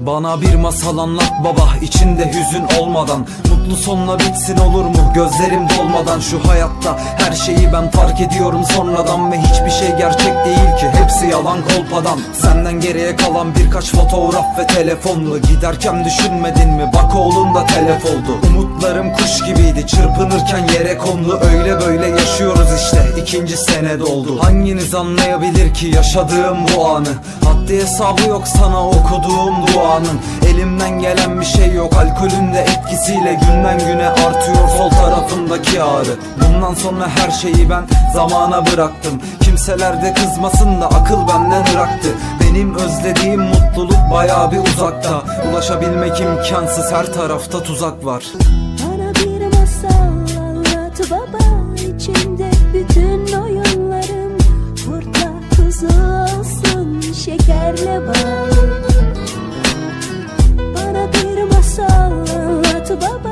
Bana bir masal anlat baba içinde hüzün olmadan. Mutlu sonla bitsin olur mu? Gözlerim dolmadan. Şu hayatta her şeyi ben fark ediyorum sonradan Ve hiçbir şey gerçek değil ki. Hepsi yalan kolpadan. Senden geriye kalan birkaç fotoğraf ve telefonlu. Giderken düşünmedin mi? Bak oğlun da telef oldu. Umutlarım kuş gibiydi çırpınırken yere kondu Öyle böyle yaşıyoruz işte. İkinci sene doldu. Hanginiz anlayabilir ki yaşadığım bu anı? Haddi hesabı yok sana okuduğum duanın. Elimden gelen bir şey yok alkolün de etkisiyle Günden güne artıyor sol tarafımdaki ağrı. Bundan sonra her şeyi ben zamana bıraktım. Kimseler de kızmasın da akıl benden ıraktı Benim özlediğim mutluluk baya bir uzakta. Ulaşabilmek imkansız her tarafta tuzak var. Bana bir masal baba içinde bütün oyunlarım. Kurtla kuzu olsun şekerle bal. Bana bir masal anlat baba